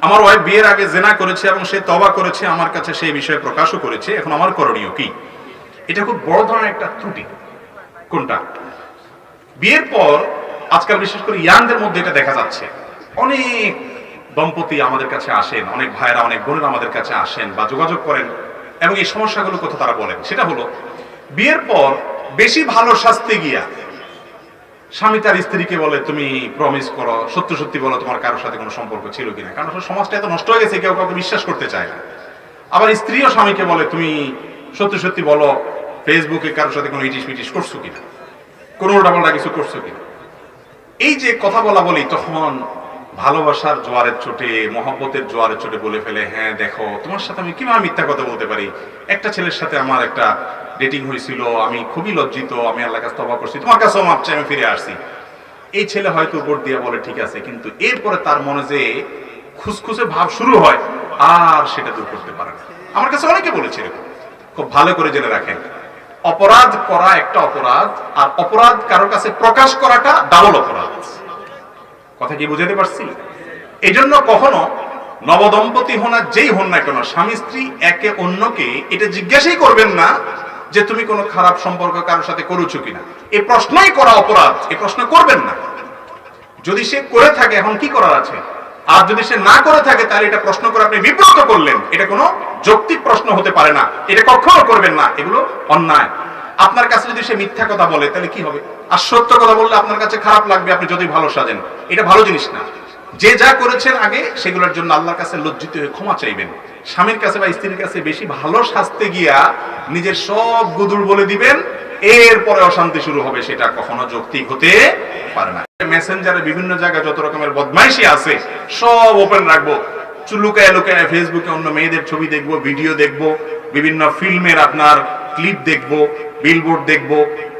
আমার ওয়াইফ বিয়ের আগে জেনা করেছে এবং সে তবা করেছে, আমার কাছে সেই বিষয়ে প্রকাশও করেছে। এখন আমার করণীয় কি? এটা খুব বড় ধরনের একটা ত্রুটি। কোনটা? বিয়ের পর আজকাল বিশেষ করে ইয়াংদের মধ্যে এটা দেখা যাচ্ছে। অনেক দম্পতি আমাদের কাছে আসেন, অনেক ভাইয়েরা, অনেক বোনেরা আমাদের কাছে আসেন বা যোগাযোগ করেন এবং এই সমস্যাগুলো কথা তারা বলেন। সেটা হলো, বিয়ের পর বেশি ভালো শাস্তে গিয়া স্বামী তার স্ত্রীকে বলে, তুমি প্রমিস করো, সত্য সত্যি বলো, তোমার কারোর সাথে কোনো সম্পর্ক ছিল কিনা? কারণ সমাজটা এত নষ্ট হয়ে গেছে, কেউ কাউকে বিশ্বাস করতে চায় না। আবার স্ত্রীও স্বামীকে বলে, তুমি সত্যি সত্যি বলো ফেসবুকে কারোর সাথে কোনো ইটিস মিটিস করছ কিনা? কোনো উল্টাপাল্টা কিছু করছ কিনা? এই যে কথা বলা বলি, তখন ভালোবাসার জোয়ারের চোটে, মহব্বতের জোয়ারের চোটে বলে ফেলে হ্যাঁ দেখো, তোমার সাথে আমি কীভাবে মিথ্যা কথা বলতে পারি? একটা ছেলের সাথে আমার একটা ডেটিং হয়েছিল আমি খুবই লজ্জিত আমি আল্লাহ কাছে তবা করছি তোমার কাছেও মাপ চাই, আমি ফিরে আসছি। এই ছেলে হয়তো উপর দিয়ে বলে ঠিক আছে। কিন্তু এরপরে তার মনে যে খুসখুসে ভাব শুরু হয় আর সেটা দূর করতে পারে না। আমার কাছে অনেকে বলেছে এরকম। খুব ভালো করে জেনে রাখেন। অপরাধ করা একটা অপরাধ আর অপরাধ কারোর কাছে প্রকাশ করাটা ডাবল অপরাধ। কথা কি বুঝাতে পারছি? এই জন্য কখনো নবদম্পতি হোনা যেই হন না কেন স্বামী স্ত্রী একে অন্যকে এটা জিজ্ঞাসাই করবেন না যে তুমি কোনো খারাপ সম্পর্ক কারোর সাথে করেছ কিনা। এই প্রশ্নই করা অপরাধ এই প্রশ্ন করবেন না। যদি সে করে থাকে, এখন কি করার আছে? আর যদি সে না করে থাকে, তাহলে এটা প্রশ্ন করে আপনি বিব্রত করলেন। এটা কোনো যৌক্তিক প্রশ্ন হতে পারে না। এটা কখনো করবেন না। এগুলো অন্যায়। আপনার কাছে যদি সে মিথ্যা কথা বলে, তাহলে কি হবে? আর সত্য কথা বললে আপনার কাছে খারাপ লাগবে, আপনি যদি ভালো সাজেন। এটা ভালো জিনিস না। যে যা করেছেন আগে, সেগুলোর জন্য আল্লাহর কাছে লজ্জিত হয়ে ক্ষমা চাইবেন। স্বামীর কাছে বা স্ত্রীর কাছে বেশি ভালো সাজতে গিয়া নিজের সব গুদুর বলে দিবেন, এরপরে অশান্তি শুরু হবে, সেটা কখনো যৌক্তিক হতে পারে না। মেসেঞ্জারে বিভিন্ন জায়গায় যত রকমের বদমাইশি আছে, সব ওপেন রাখব। চু- লুকায় লুকায় ফেসবুকে অন্য মেয়েদের ছবি দেখব, ভিডিও দেখব, বিভিন্ন ফিল্মের আপনার ক্লিপ দেখব বিলবোর্ড দেখব।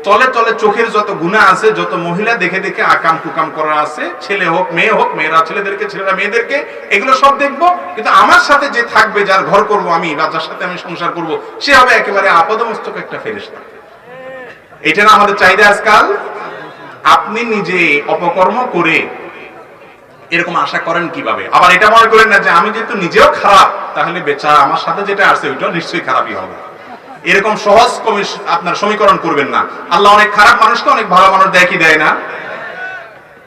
তলে তলে চোখের যত গুণা আছে, যত মহিলা দেখে দেখে আকাম কুকাম করা আছে, ছেলে হোক, মেয়ে হোক, মেয়েরা, ছেলেদেরকে, ছেলেরা, মেয়েদেরকে, এগুলো সব দেখব। কিন্তু আমার সাথে যে থাকবে, যার ঘর করব আমি বা যার সাথে আমি সংসার করব, সে হবে একেবারে আপাদমস্তক একটা ফেরেশতা। এটা না আমাদের চাহিদা আজকাল? আপনি নিজে অপকর্ম করে এরকম আশা করেন কীভাবে? আবার এটা মনে করেন না যে আমি যেহেতু নিজেও খারাপ, তাহলে বেচা আমার সাথে যেটা আছে ওইটা নিশ্চয়ই খারাপই হবে। এরকম সহজ আপনার সমীকরণ করবেন না। আল্লাহ অনেক খারাপ মানুষকে অনেক ভালো মানুষ দেয় কি দেয় না?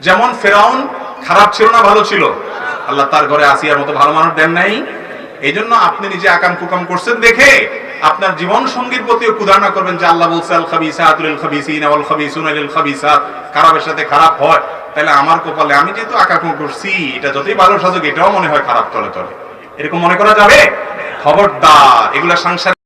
যেমন ফেরাউন খারাপ ছিল না ভালো ছিল? আল্লাহ তার ঘরে আসিয়ার মতো ভালো মানুষ দেন নাই। এই জন্য আপনি নিজে আকাম কুকাম করছেন দেখে আপনার জীবন সঙ্গীর প্রতিও কুদারণা করবেন যে আল্লাহ বলছে, আল খাবিসাতুল খাবিসিন ওয়াল খাবিসুন লিল খাবিসাত। খারাপের সাথে খারাপ হয়। তাহলে আমার কপালে আমি যেহেতু আকাম করছি, এটা যতই ভালো সাজুক, এটাও মনে হয় খারাপ তলে তলে। এরকম মনে করা যাবে? খবরদার, এগুলা সংসার